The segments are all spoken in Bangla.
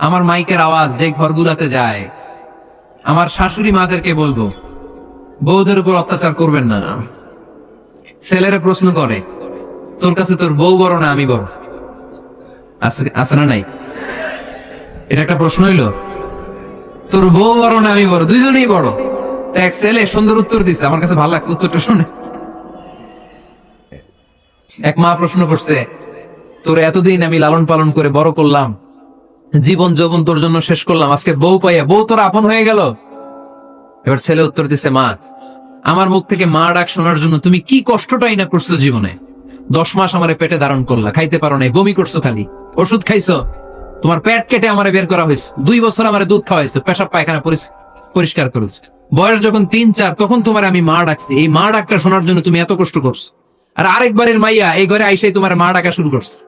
আমার মাইকের আওয়াজ যে ঘরগুলাতে যায়। আমার শাশুড়ি মাদেরকে বলব, বউদের উপর অত্যাচার করবেন না ছেলেরা প্রশ্ন করে, তোর কাছে তোর বউ বড় না আমি বড়? আছে না নাই? এটা একটা প্রশ্ন হইল, তোর বউ বড় না আমি বড়? দুইজনেই বড়। এক ছেলে সুন্দর উত্তর দিছে, আমার কাছে ভালো লাগছে উত্তরটা শুনে। এক মা প্রশ্ন করছে, তোর এতদিন আমি লালন পালন করে বড় করলাম জীবন যৌবন তোর জন্য শেষ করলাম। আজকে বউ পাইয়া বউ তোর আপন হয়ে গেল। এবার ছেলে উত্তর দিছে, মা, আমার মুখ থেকে মা ডাক শোনার জন্য তুমি কি কষ্টটাই না করছ জীবনে? দশ মাস আমারে পেটে ধারণ করলা, খাইতে পারো নাই, বমি করছ খালি। ওষুধ খাইছো? তোমার পেট কেটে আমার বের করা হয়েছে। দুই বছর আমার দুধ খাওয়াইছো, পেশাব পায়খানা পরিষ্কার করেছ। বয়স যখন তিন, চার, তখন তোমার আমি মা ডাকছি। এই মা ডাকটা শোনার জন্য তুমি এত কষ্ট করছ। আর আরেকবারের মাইয়া এই ঘরে আইসাই তোমার মা ডাকা শুরু করছে।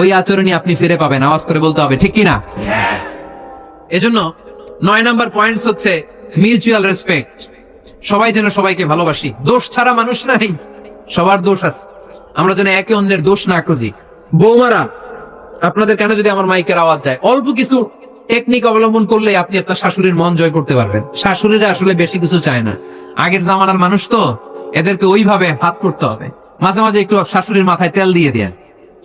ওই আচরণই আপনি ফিরে পাবেন, আওয়াজ করে বলতে হবে, ঠিক কিনা? এজন্য নয় নাম্বার পয়েন্টস হচ্ছে মিউচুয়াল রেসপেক্ট সবাই যেন সবাইকে ভালোবাসি। দোষ ছাড়া মানুষ নাই, সবার দোষ আছে। আমরা যেন একে অন্যের দোষ না খুঁজি। বৌমারা, আপনাদের কেন যদি আমার মাইকের আওয়াজ যায়, অল্প কিছু টেকনিক অবলম্বন করলে আপনি আপনার শাশুড়ির মন জয় করতে পারবেন। শাশুড়িরা আসলে বেশি কিছু চায় না। আগের জামানার মানুষ তো, এদেরকে ওইভাবে হাত করতে হবে। মাঝে মাঝে একটু শাশুড়ির মাথায় তেল দিয়ে দেন।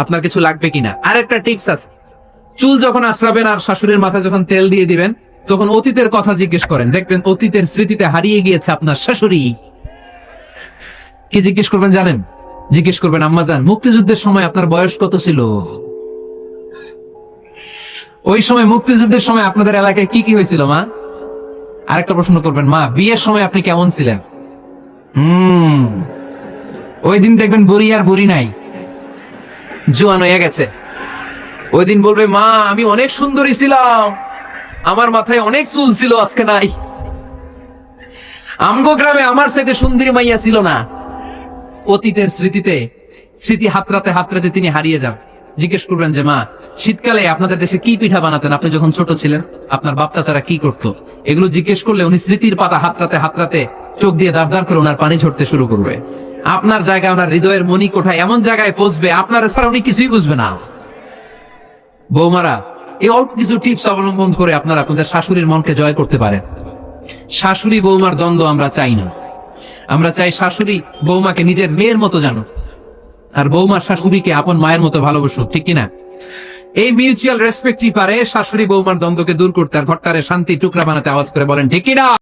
আপনার কিছু লাগবে কিনা? আর একটা টিপস আছে। চুল যখন আশ্রাবেন আর শাশুড়ির মাথায় যখন তেল দিয়ে দিবেন, তখন অতীতের কথা জিজ্ঞেস করেন। দেখবেন অতীতের স্মৃতিতে হারিয়ে গিয়েছে আপনার শাশুড়ি। কি জিজ্ঞেস করবেন জানেন? জিজ্ঞেস করবেন, আম্মা জান, মুক্তিযুদ্ধের সময় আপনার বয়স কত ছিল? ওই সময় মুক্তিযুদ্ধের সময় আপনাদের এলাকায় কি কি হয়েছিল, মা? আরেকটা প্রশ্ন করবেন, মা, বিয়ের সময় আপনি কেমন ছিলেন? হুম। ওই দিন দেখবেন বুড়ি আর বুড়ি নাই। জোয়ান হয়ে গেছে। ওই দিন বলবে, মা, আমি অনেক সুন্দরী ছিলাম। আমার মাথায় অনেক চুল ছিল, আজকে নাই। আমগো গ্রামে আমার সাথে সুন্দরী মাইয়া ছিল না। অতীতের স্মৃতিতে, স্মৃতি হাতরাতে হাতরাতে তিনি হারিয়ে যান। জিজ্ঞেস করবেন যে, মা, শীতকালে আপনাদের দেশে কি পিঠা বানাতেন? আপনি যখন ছোট ছিলেন, আপনার বাপ চাচারা কি করতো? এগুলো জিজ্ঞেস করলে উনি স্মৃতির পাতা হাতরাতে হাতরাতে চোখ দিয়ে দাঁড় করে ওনার পানি ঝরতে শুরু করবে। আপনার জায়গায় ওনার হৃদয়ের মনি কোঠায় এমন জায়গায় পৌঁছবে, আপনার ছাড়া উনি কিছুই বুঝবে না। বৌমারা, এই অল্প কিছু টিপস অবলম্বন করে আপনারা আপনাদের শাশুড়ির মনকে জয় করতে পারেন। শাশুড়ি বৌমার দ্বন্দ্ব আমরা চাই না। আমরা চাই শাশুড়ি বৌমাকে নিজের মেয়ের মতো জানো আর বৌমার শাশুড়িকে আপন মায়ের মতো ভালোবাসুক, ঠিক কিনা? এই মিউচুয়াল রেসপেক্টই পারে শাশুড়ি বৌমার দ্বন্দ্বকে দূর করতে আর ঘরটারে শান্তি টুকরা বানাতে আওয়াজ করে বলেন, ঠিক কিনা?